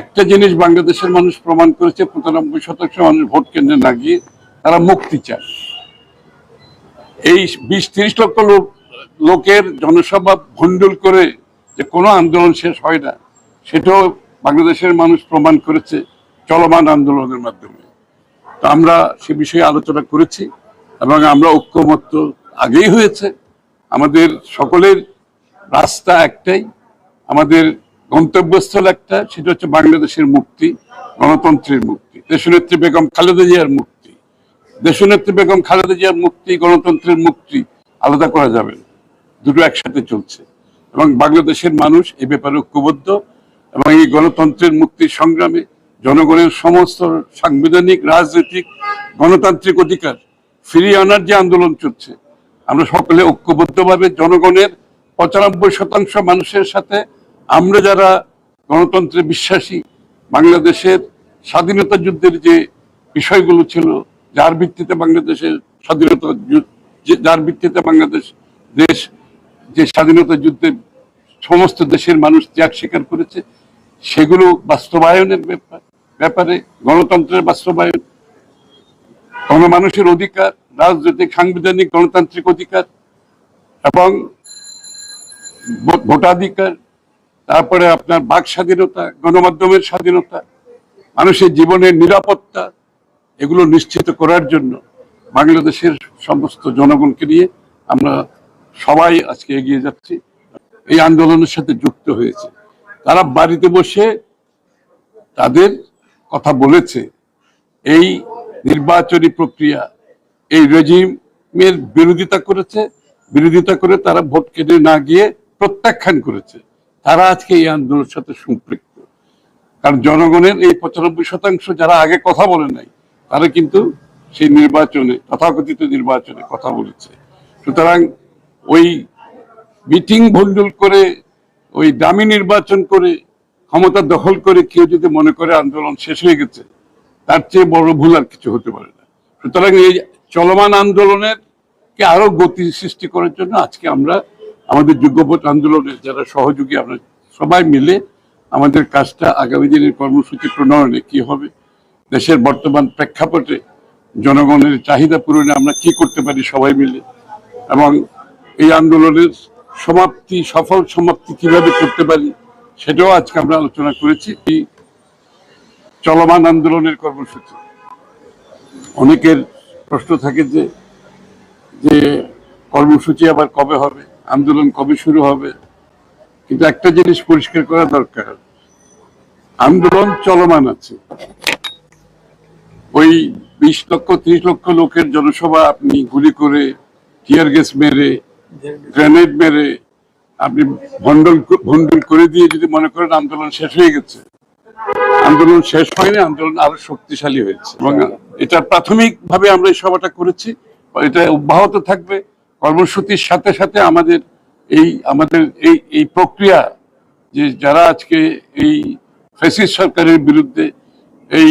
একটা জিনিস বাংলাদেশের মানুষ প্রমাণ করেছে, পঁচানব্বই শতাংশ মানুষ ভোট কেন্দ্রে না গিয়ে তারা মুক্তি চায়। এই বিশ ত্রিশ লক্ষ লোক, লোকের জনসভা ভণ্ডুল করে যে কোনো আন্দোলন শেষ হয় না, সেটাও বাংলাদেশের মানুষ প্রমাণ করেছে চলমান আন্দোলনের মাধ্যমে। তো আমরা সে বিষয়ে আলোচনা করেছি এবং আমরা ঐক্যমত্য আগেই হয়েছে। আমাদের সকলের রাস্তা একটাই, আমাদের গন্তব্যস্থল একটা, সেটা হচ্ছে বাংলাদেশের মুক্তি, গণতন্ত্রের মুক্তি, দেশনেত্রী বেগম খালেদা জিয়ার মুক্তি। দেশনেত্রী বেগম খালেদা জিয়ার মুক্তি, গণতন্ত্রের মুক্তি, আলাদা করা যাবে দুটো একসাথে চলছে। এবং বাংলাদেশের মানুষ এ ব্যাপারে ঐক্যবদ্ধ এবং এই গণতন্ত্রের মুক্তির সংগ্রামে জনগণের সমস্ত সাংবিধানিক, রাজনৈতিক, গণতান্ত্রিক অধিকার ফিরিয়ে আনার যে আন্দোলন চলছে, আমরা সকলে ঐক্যবদ্ধভাবে জনগণের পঁচানব্বই শতাংশ মানুষের সাথে আমরা যারা গণতন্ত্রে বিশ্বাসী, বাংলাদেশের স্বাধীনতা যুদ্ধের যে বিষয়গুলো ছিল, যার ভিত্তিতে বাংলাদেশের স্বাধীনতা যার ভিত্তিতে বাংলাদেশ দেশ, যে স্বাধীনতা যুদ্ধে সমস্ত দেশের মানুষ ত্যাগ স্বীকার করেছে, সেগুলো বাস্তবায়নের ব্যাপার ব্যাপারে গণতন্ত্রের বাস্তবায়ন, গণমানুষের অধিকার, রাজনৈতিক, সাংবিধানিক, গণতান্ত্রিক অধিকার এবং ভোটাধিকার তারপরে আপনার বাক স্বাধীনতা, গণমাধ্যমের স্বাধীনতা, মানুষের জীবনের নিরাপত্তা, এগুলো নিশ্চিত করার জন্য বাংলাদেশের সমস্ত জনগণকে নিয়ে আমরা সবাই আজকে এগিয়ে যাচ্ছি। এই আন্দোলনের সাথে যুক্ত হয়েছে। তারা বাড়িতে বসে তাদের কথা বলেছে। এই নির্বাচনী প্রক্রিয়া, এই রেজিমের বিরোধিতা করেছে। বিরোধিতা করে তারা ভোট কেন্দ্রে না গিয়ে প্রত্যাখ্যান করেছে। তারা আজকে এই আন্দোলনের সাথে সম্পৃক্ত। কারণ জনগণের এই পঁচানব্বই শতাংশ যারা আগে কথা বলে নাই, তারা কিন্তু সেই নির্বাচনে, তথাকথিত নির্বাচনে কথা বলেছে। সুতরাং ওই মিটিং ভণ্ডুল করে, ওই দামি নির্বাচন করে, ক্ষমতা দখল করে কেউ যদি মনে করে আন্দোলন শেষ হয়ে গেছে, তার চেয়ে বড় ভুল আর কিছু হতে পারে না। সুতরাং এই চলমান আন্দোলনের কে আরও গতি সৃষ্টি করার জন্য আজকে আমরা আমাদের যুগপথ আন্দোলনের যারা সহযোগী, আমরা সবাই মিলে আমাদের কাজটা আগামী দিনের কর্মসূচি প্রণয়নে কি হবে, দেশের বর্তমান প্রেক্ষাপটে জনগণের চাহিদা পূরণে আমরা কি করতে পারি সবাই মিলে, এবং এই আন্দোলনের সমাপ্তি, সফল সমাপ্তি কীভাবে করতে পারি সেটাও আজকে আমরা আলোচনা করেছি। এই চলমান আন্দোলনের কর্মসূচি। অনেকের প্রশ্ন থাকে যে যে কর্মসূচি আবার কবে হবে? আন্দোলন কবে শুরু হবে? কিন্তু একটা জিনিস পরিষ্কার করা দরকার। আন্দোলন চলমান আছে। ওই বিশ লক্ষ, ত্রিশ লক্ষ লোকের জনসভা আপনি গুলি করে, টিয়ার গ্যাস মেরে, গ্রেনেড মেরে, আপনি ভন্ডল ভন্ডল করে দিয়ে যদি মনে করেন আন্দোলন শেষ হয়ে গেছে। আন্দোলন শেষ হয়নি, আন্দোলন আরও শক্তিশালী হয়েছে। এবং এটা প্রাথমিক ভাবে আমরা এই সভাটা করেছি। এটা অব্যাহত থাকবে। কর্মসূচির সাথে সাথে আমাদের এই আমাদের এই এই প্রক্রিয়া যে যারা আজকে এই ফেসিস সরকারের বিরুদ্ধে এই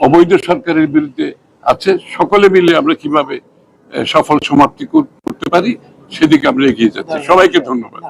অবৈধ সরকারের বিরুদ্ধে আছে সকলে মিলে আমরা কীভাবে সফল সমাপ্তি করতে পারি সেদিকে আমরা এগিয়ে যাচ্ছি। সবাইকে ধন্যবাদ।